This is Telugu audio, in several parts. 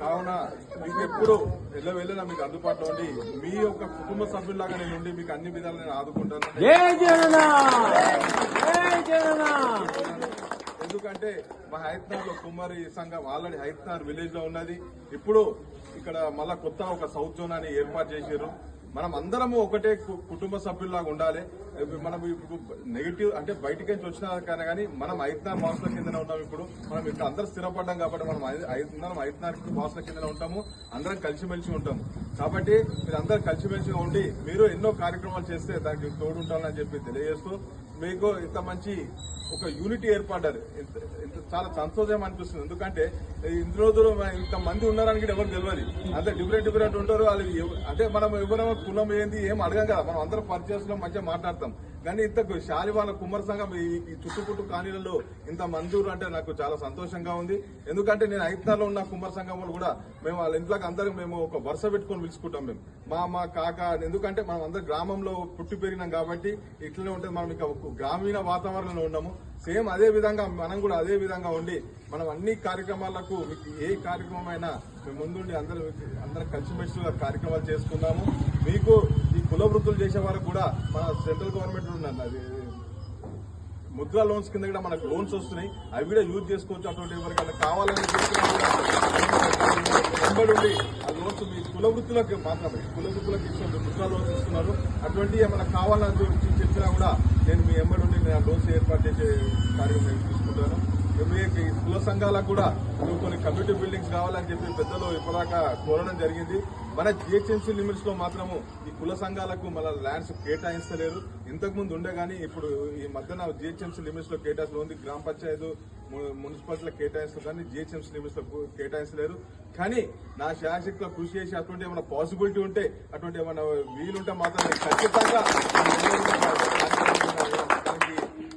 కావున మీకు ఎప్పుడు ఎల్ల వెళ్ళినా మీకు అందుబాటులో ఉండి మీ యొక్క కుటుంబ సభ్యుల్లాగా నేను ఉండి మీకు అన్ని విధాలు నేను ఆదుకుంటాను. ఎందుకంటే మా హైత్నార్లో కుమ్మరి సంఘం ఆల్రెడీ హైత్నార్ విలేజ్లో ఉన్నది. ఇప్పుడు ఇక్కడ మళ్ళా కొత్త ఒక సౌత్ జోన్ అని ఏర్పాటు చేశారు మనం అందరము ఒకటే కు- కుటుంబ సభ్యుల్లాగా ఉండాలి. మనం ఇప్పుడు నెగిటివ్ అంటే బయటికి నుంచి వచ్చినా కానీ కానీ మనం ఐదున్నర మాసాల కిందనే ఉంటాం ఇప్పుడు. మనం ఇక్కడ అందరం స్థిరపడ్డాం కాబట్టి మనం ఐదున్నర ఐదున్నర మాసాల కిందనే ఉంటాము. అందరం కలిసిమెలిసి ఉంటాము కాబట్టి మీరు అందరూ కలిసిమెలిసిగా ఉండి మీరు ఎన్నో కార్యక్రమాలు చేస్తే దానికి తోడు ఉంటానని చెప్పి తెలియజేస్తూ మీకు ఇంత మంచి ఒక యూనిటీ ఏర్పడ్డారు. ఇంత- చాలా సంతోషం అనిపిస్తుంది. ఎందుకంటే ఇందులో రోజులు ఇంత మంది ఉన్నారని కూడా ఎవరు తెలియదు. అంతే డిఫరెంట్ డిఫరెంట్ ఉంటారు. వాళ్ళు అంటే మనం ఎవరైనా కులం ఏంది ఏం అడగం కదా. మనం అందరం పరిచయంలో మంచిగా మాట్లాడతాం. కానీ ఇంత శాలివాన కుమ్మర సంఘం ఈ చుట్టుపుట్టు కాలనీలలో ఇంత మంజూరు అంటే నాకు చాలా సంతోషంగా ఉంది. ఎందుకంటే నేను ఐదున్నరలో ఉన్న కుమ్మర సంఘం వాళ్ళు కూడా మేము వాళ్ళ ఇంట్లోకి అందరం మేము ఒక వరుస పెట్టుకొని పిలుచుకుంటాం మేము. మా మా కాక ఎందుకంటే మనం అందరం గ్రామంలో పుట్టి పెరిగినాం కాబట్టి ఇట్లనే ఉంటుంది. మనం ఇక గ్రామీణ వాతావరణంలో ఉన్నాము. సేమ్ అదే విధంగా మనం కూడా అదే విధంగా ఉండి మనం అన్ని కార్యక్రమాలకు మీకు ఏ కార్యక్రమం అయినా మేము ముందుండి అందరూ అందరం కలిసిమెలిసిగా కార్యక్రమాలు చేసుకున్నాము మీకు ఈ కుల వృత్తులు చేసే వారికి కూడా మన సెంట్రల్ గవర్నమెంట్ ఉన్నది అది ముద్రా లోన్స్ కింద కూడా మనకు లోన్స్ వస్తున్నాయి. అవి కూడా యూజ్ చేసుకోవచ్చు అటువంటి ఎవరికైనా కావాలని వెంబడి ఉండి ఆ లోన్స్ మీ కుల వృత్తులకు మాత్రమే కుల వృత్తులకు ఇస్తున్నారు ముద్రా లోన్స్ ఇస్తున్నారు. అటువంటి ఏమైనా కావాలని చెప్పినా కూడా నేను మీ ఎంబడి ఉండి ఏర్పాటు చేసే కార్యక్రమం నేను తీసుకుంటాను. మీ ఈ కుల సంఘాలకు కూడా ఇప్పుడు కొన్ని కమ్యూనిటీ బిల్డింగ్స్ కావాలని చెప్పి పెద్దలు ఇప్పటిదాకా కోరడం జరిగింది. మన జిహెచ్ఎంసీ లిమిట్స్లో మాత్రము ఈ కుల సంఘాలకు మన ల్యాండ్స్ కేటాయిస్తలేరు. ఇంతకు ముందు ఉండే గానీ ఇప్పుడు ఈ మధ్యన జిహెచ్ఎంసీ లిమిట్స్లో కేటాయించలేదు ఉంది గ్రామ పంచాయతీ మున్సిపాలిటీలో కేటాయిస్తారు కానీ జిహెచ్ఎంసీ లిమిట్స్లో కేటాయించలేరు కానీ నా శాశక్తిలో కృషి చేసి అటువంటి ఏమైనా పాసిబిలిటీ ఉంటే అటువంటి ఏమైనా వీలుంటే మాత్రం ఖచ్చితంగా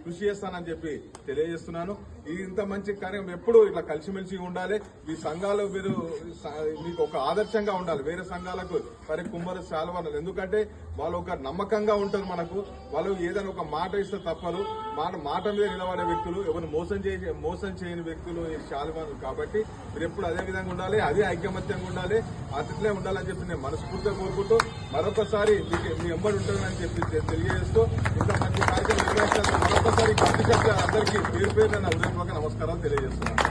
కృషి చేస్తానని చెప్పి తెలియజేస్తున్నాను. ఇది ఇంత మంచి కార్యక్రమం ఎప్పుడు ఇట్లా కలిసిమెలిసి ఉండాలి. మీ సంఘాలు మీరు మీకు ఒక ఆదర్శంగా ఉండాలి. వేరే సంఘాలకు మరి కుమ్మరి శాలవన్నారు ఎందుకంటే వాళ్ళు ఒక నమ్మకంగా ఉంటారు మనకు. వాళ్ళు ఏదైనా ఒక మాట ఇస్తే తప్పదు. మాట మాట మీద నిలబడే వ్యక్తులు ఎవరు మోసం చేసే మోసం చేయని వ్యక్తులు ఈ కాబట్టి మీరు ఎప్పుడు అదే విధంగా ఉండాలి. అదే ఐకమత్యంగా ఉండాలి. అతిథిలే ఉండాలని చెప్పి నేను మనస్ఫూర్తిగా కోరుకుంటూ మరొకసారి మీకు మీ ఎంబడి ఉంటుందని చెప్పి తెలియజేస్తూ ఇంత మంచి కార్యక్రమం మరొకసారి మరొకసారి కమిటీ అందరికీ పేరు పేరు నా హృదయపూర్వక నమస్కారాలు తెలియజేస్తున్నాను.